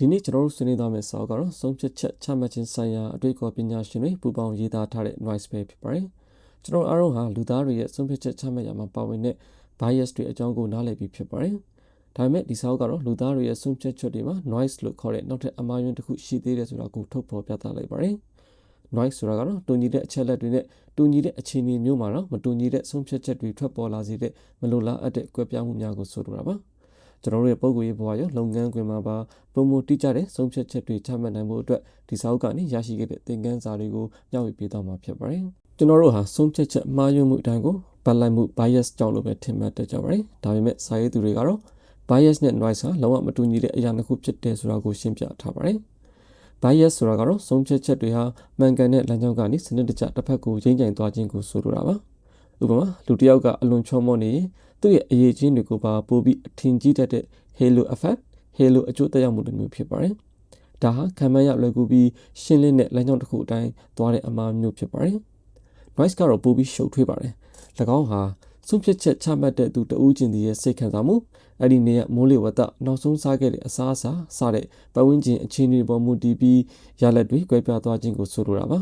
ဒီနေ့ကျွန်တော်တို့ဆွေးနွေးသွားမယ့်စာအုပ်ကတော့ဆုံးဖြတ်ချက်ချမှတ်ခြင်းဆိုင်ရာအတွေ့အကြုံပညာရှင်တွေပူးပေါင်းရေးသားထားတဲ့ noise ပဲဖြစ်ပါတယ်။ကျွန်တော်အားလုံးဟာလူသားတွေရဲ့ဆုံးဖြတ်ချက်ချမှတ်ရမှာပါဝင်တဲ့ bias တွေအကြောင်းကိုနားလည်ပြီးဖြစ်ပါတယ်။ဒါပေမဲ့ဒီစာအုပ်ကတော့လူသားတွေရဲ့ဆုံးဖြတ်ချက်တွေမှာ noise လို့ခေါ်တဲ့နောက်ထပ်အမှားယွင်းတစ်ခုရှိသေးတယ်ဆိုတာကိုထုတ်ဖော်ပြသလိုက်ပါတယ်။ noise ဆိုတာကတော့တူညီတဲ့အချက်လက်တွေနဲ့တူညီတဲ့အခြေအနေမျိုးမှာတော့မတူညီတဲ့ဆုံးဖြတ်ချက်တွေထွက်ပေါ်လာစေတဲ့မလိုလားအပ်တဲ့ကွဲပြားမှုများကိုဆိုလိုတာပါ။ ကျွန်တော်တို့ရဲ့ပုံကိုယ်ရေးဘဝရောလုပ်ငန်းခွင်မှာပါပုံမတိကျတဲ့ဆုံးဖြတ်ချက်တွေချမှတ်နိုင်ဖို့အတွက်ဒီစာအုပ်ကနေရရှိခဲ့တဲ့သင်ခန်းစာတွေကိုမျှဝေပေးသွားမှာဖြစ်ပါတယ်။ကျွန်တော်တို့ဟာဆုံးဖြတ်ချက်မှားယွင်းမှုအတိုင်းကိုဗတ်လိုက်မှု bias ကြောင့်လို့ပဲထင်မှတ်တတ်ကြပါတယ်။ဒါပေမဲ့စာရေးသူတွေကတော့ bias နဲ့ noise ဟာလုံးဝမတူညီတဲ့အရာတစ်ခုဖြစ်တယ်ဆိုတာကိုရှင်းပြထားပါတယ်။ bias ဆိုတာကတော့ဆုံးဖြတ်ချက်တွေဟာမှန်ကန်တဲ့လမ်းကြောင်းကနေစနစ်တကျတစ်ဖက်ကိုရင်းကျန်သွားခြင်းကိုဆိုလိုတာပါ။ဥပမာလူတစ်ယောက်က အလွန်ချောမောနေရင် သူ့ရဲ့အရေးချင်းတွေကိုပါပို့ပြီးအထင်ကြီးတတ်တဲ့ halo effect halo အကျိုးသက်ရောက်မှုတစ်မျိုးဖြစ်ပါတယ်။ဒါဟာခံမှန်းရလွယ်ကူပြီးရှင်းလင်းတဲ့လမ်းကြောင်းတစ်ခုအတိုင်းသွားတဲ့အမှားမျိုးဖြစ်ပါတယ်။ noise ကတော့ပိုပြီးရှုပ်ထွေးပါတယ်။၎င်းဟာဆုံးဖြတ်ချက်ချမှတ်တဲ့သူတဦးချင်းရဲ့စိတ်ခံစားမှုအဲ့ဒီနေရမိုးလေဝသနောက်ဆုံးစားခဲ့တဲ့အစားအစာစတဲ့ပတ်ဝန်းကျင်အခြေအနေပေါ်မူတည်ပြီးရလက်တွေကွဲပြားသွားခြင်းကိုဆိုလိုတာပါ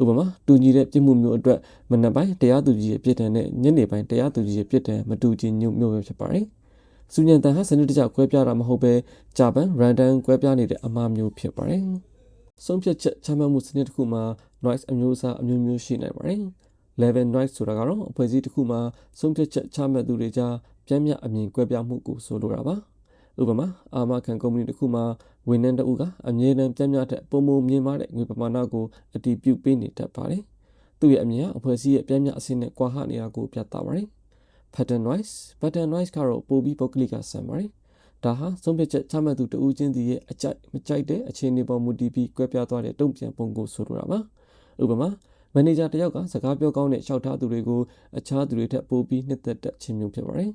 ဥပမာတူညီတဲ့ပြစ်မှုမျိုးအတွက်မနက်ပိုင်းတရားသူကြီးရဲ့ပြစ်ဒဏ်နဲ့ညနေပိုင်းတရားသူကြီးရဲ့ပြစ်ဒဏ်မတူခြင်းမျိုးပဲဖြစ်ပါတယ်။စူညံတန်ဟာစနစ်တကျကွဲပြားတာမဟုတ်ပဲဂျပန် random ကွဲပြားနေတဲ့အမှားမျိုးဖြစ်ပါတယ်။ဆုံးဖြတ်ချက်ချမှတ်မှုစနစ်တစ်ခုမှာ noise အမျိုးအစားအမျိုးမျိုးရှိနိုင်ပါတယ်။ level noise ဆိုတာကတော့အဖွဲ့အစည်းတစ်ခုမှာဆုံးဖြတ်ချက်ချမှတ်သူတွေကြားပြင်းပြအမြင်ကွဲပြားမှုကိုဆိုလိုတာပါ။ဥပမာအာမခံကုမ္ပဏီတစ်ခုမှာ ဝန်ထမ်းတအုပ်ကအမြဲတမ်းပြင်းပြတဲ့ပုံပုံမြင်မာတဲ့ငွေပမာဏကိုအတည်ပြုပေးနေတတ်ပါတယ်။သူ့ရဲ့အမြင်ကအဖွဲ့အစည်းရဲ့ပြင်းပြအဆင့်နဲ့ကွာဟနေတာကိုပြသပါတယ်။ pattern noise pattern noise ကတော့ပိုပြီးပုဂ္ဂလိကဆန်ပါတယ်ဒါဟာဆုံးဖြတ်ချက်ချမှတ်သူတဦးချင်းစီရဲ့အကြိုက်မကြိုက်တဲ့အခြေအနေပေါ်မူတည်ပြီးကွဲပြားသွားတဲ့တုံ့ပြန်ပုံကိုဆိုလိုတာပါဥပမာမန်နေဂျာတယောက်ကစကားပြောကောင်းတဲ့လျှောက်ထားသူတွေကိုအခြားသူတွေထက်ပိုပြီးနှစ်သက်တဲ့ခြင်းမျိုးဖြစ်ပါတယ်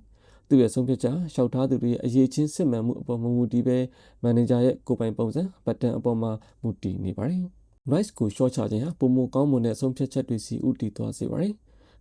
သူရဲ့ဆုံးဖြတ်ချက်လျှောက်ထားသူတွေရဲ့အရေးချင်းစစ်မှန်မှုအပေါ်မူတည်ပဲမန်နေဂျာရဲ့ကိုယ်ပိုင်ပုံစံဘတ်တန်အပေါ်မှာမူတည်နေပါတယ် noise ကို short ချခြင်းဟာပုံမကောင်းမွန်တဲ့ဆုံးဖြတ်ချက်တွေစီဥတည်သွားစေပါတယ်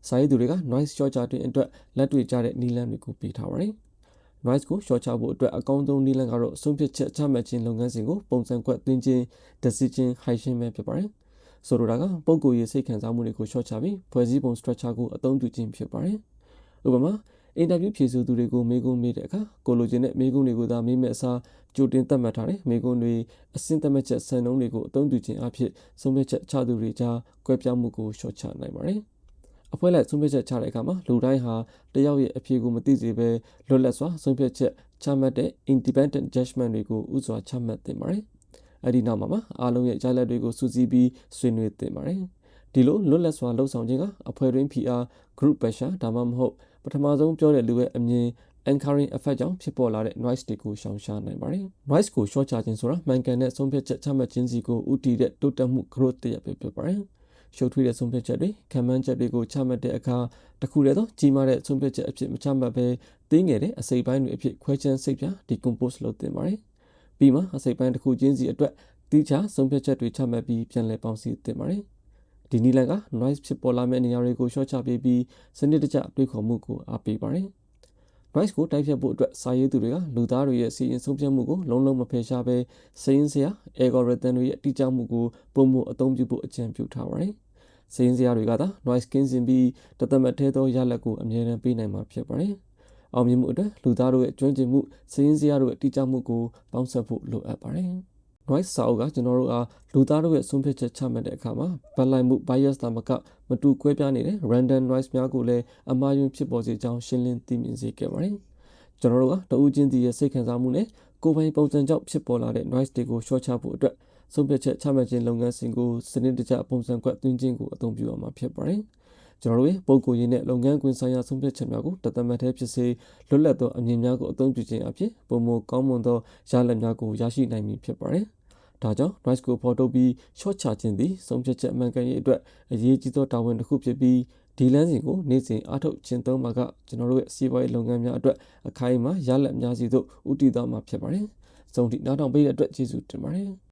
စာရေးသူတွေက noise လျှော့ချတဲ့အတွက်လက်တွေ့ကျတဲ့နည်းလမ်းတွေကိုပေးထားပါတယ်။ noise ကိုလျှော့ချဖို့အတွက်အကောင်းဆုံးနည်းလမ်းကတော့ဆုံးဖြတ်ချက်ချမှတ်ခြင်းလုပ်ငန်းစဉ်ကိုပုံစံကွက်သွင်းခြင်း decision high ပဲဖြစ်ပါတယ်။ဆိုလိုတာကပုံကိုယ်ရေးစိတ်ခံစားမှုတွေကိုလျှော့ချပြီးဖွဲ့စည်းပုံ structure ကိုအသုံးပြုခြင်းဖြစ်ပါတယ်။ဥပမာ အင်တာဗျူးဖြေဆိုသူတွေကိုမေးခွန်းမေးတဲ့အခါကိုလိုချင်တဲ့မေးခွန်းတွေကိုသာမေးမဲ့အစားကြိုတင်သတ်မှတ်ထားတဲ့မေးခွန်းတွေအစင်းသတ်မှတ်ချက်စံနှုန်းတွေကိုအသုံးပြုခြင်းအဖြစ်ဆုံးဖြတ်ချက်ချသူတွေကြားကွဲပြားမှုကိုလျှော့ချနိုင်ပါတယ်။အဖွဲ့လိုက်ဆုံးဖြတ်ချက်ချတဲ့အခါမှာလူတိုင်းဟာတယောက်ရဲ့အဖြေကိုမသိစေဘဲလွတ်လပ်စွာဆုံးဖြတ်ချက်ချမှတ်တဲ့ independent judgment တွေကိုဥစွာချမှတ်သင့်ပါတယ်။အဲ့ဒီနောက်မှာမှအားလုံးရဲ့ကြားလက်တွေကိုစူးစီးပြီးဆွေးနွေးသင့်ပါတယ်။ ဒီလိုလွတ်လပ်စွာလှုပ်ဆောင်ခြင်းကအဖွဲ့တွင်း PR group pressure ဒါမှမဟုတ်ပထမဆုံးပြောတဲ့လူရဲ့အမြင် anchoring effect ကြောင့်ဖြစ်ပေါ်လာတဲ့ noise တွေကိုရှောင်ရှားနိုင်ပါတယ်။ noise ကို short ချခြင်းဆိုတာမှန်ကန်တဲ့ဆုံးဖြတ်ချက်ချမှတ်ခြင်းစီကိုဥတည်တဲ့တိုးတက်မှု growth တရပဲဖြစ်ပါတယ်။ရှုပ်ထွေးတဲ့ဆုံးဖြတ်ချက်တွေခံမှန်းချက်တွေကိုချမှတ်တဲ့အခါတခုတည်းသောကြီးမားတဲ့ဆုံးဖြတ်ချက်အဖြစ်မချမှတ်ဘဲသေးငယ်တဲ့အစိပ်ပိုင်းတွေအဖြစ်ခွဲခြမ်းစိတ်ပြ decompose လုပ်တင်ပါတယ်။ပြီးမှအစိပ်ပိုင်းတစ်ခုချင်းစီအတွက်တိကျဆုံးဖြတ်ချက်တွေချမှတ်ပြီးပြန်လည်ပေါင်းစည်းတင်ပါတယ်။ ဒီနည်းလမ်းက noise ဖြစ်ပေါ်လာမယ့်နေရာတွေကိုရှော့ချပေးပြီးစနစ်တကျတွေးခေါ်မှုကိုအားပေးပါတယ်။ noise ကိုတိုက်ဖြတ်ဖို့အတွက်စာရေးသူတွေကလူသားတွေရဲ့စီရင်ဆုံးဖြတ်မှုကိုလုံးလုံးမဖယ်ရှားဘဲစိရင်စရာ algorithm တွေရဲ့တိကျမှုကိုပုံမှုအသုံးပြုဖို့အကြံပြုထားပါတယ်။စိရင်စရာတွေကသာ noise ကင်းစင်ပြီးတသမတ်ထဲသောရလဒ်ကိုအမြဲတမ်းပေးနိုင်မှာဖြစ်ပါတယ်။အောင်မြင်မှုအတွက်လူသားတို့ရဲ့ကျွမ်းကျင်မှုစိရင်စရာတို့ရဲ့တိကျမှုကိုပေါင်းစပ်ဖို့လိုအပ်ပါတယ်။ noise စာအုပ်ကကျွန်တော်တို့အားလူသားတို့ရဲ့ဆုံးဖြတ်ချက်ချမှတ်တဲ့အခါမှာဗတ်လိုက်မှု bias တာမကမတူကွဲပြားနေတဲ့ random noise များကိုလည်းအမှားယွင်းဖြစ်ပေါ်စေကြောင်းရှင်းလင်းသိမြင်စေခဲ့ပါတယ်။ကျွန်တော်တို့ကတဦးချင်းစီရဲ့စိတ်ခံစားမှုနဲ့ကိုယ်ပိုင်ပုံစံကြောင့်ဖြစ်ပေါ်လာတဲ့ noise တွေကိုရှော့ချဖို့အတွက်ဆုံးဖြတ်ချက်ချမှတ်ခြင်းလုပ်ငန်းစဉ်ကိုစနစ်တကျပုံစံကွက်သွင်းခြင်းကိုအသုံးပြုရမှာဖြစ်ပါတယ်။ ကျွန်တော်တို့ရဲ့ပုံကိုယ်ရင်းနဲ့လုပ်ငန်းခွင်ဆိုင်ရာဆုံးဖြတ်ချက်များကိုတသက်မှတ်သေးဖြစ်စေလွတ်လပ်သောအမြင်များကိုအသုံးပြုခြင်းအဖြစ်ပုံမကောင်းမွန်သောရလဒ်များကိုရရှိနိုင်မည်ဖြစ်ပါတယ်။ဒါကြောင့် noise ကိုဖော်ထုတ်ပြီး short ချခြင်းသည်ဆုံးဖြတ်ချက်အမှန်ကန်ရေးအတွက်အရေးကြီးသောတာဝန်တစ်ခုဖြစ်ပြီးဒီလမ်းစဉ်ကိုနေ့စဉ်အားထုတ်ခြင်းသုံးမှာကကျွန်တော်တို့ရဲ့စီးပွားရေးလုပ်ငန်းများအတွက်အခိုင်အမာရလဒ်များစီသို့ဦးတည်သွားမှာဖြစ်ပါတယ်။ဆုံးထိနားထောင်ပေးတဲ့အတွက်ကျေးဇူးတင်ပါတယ်။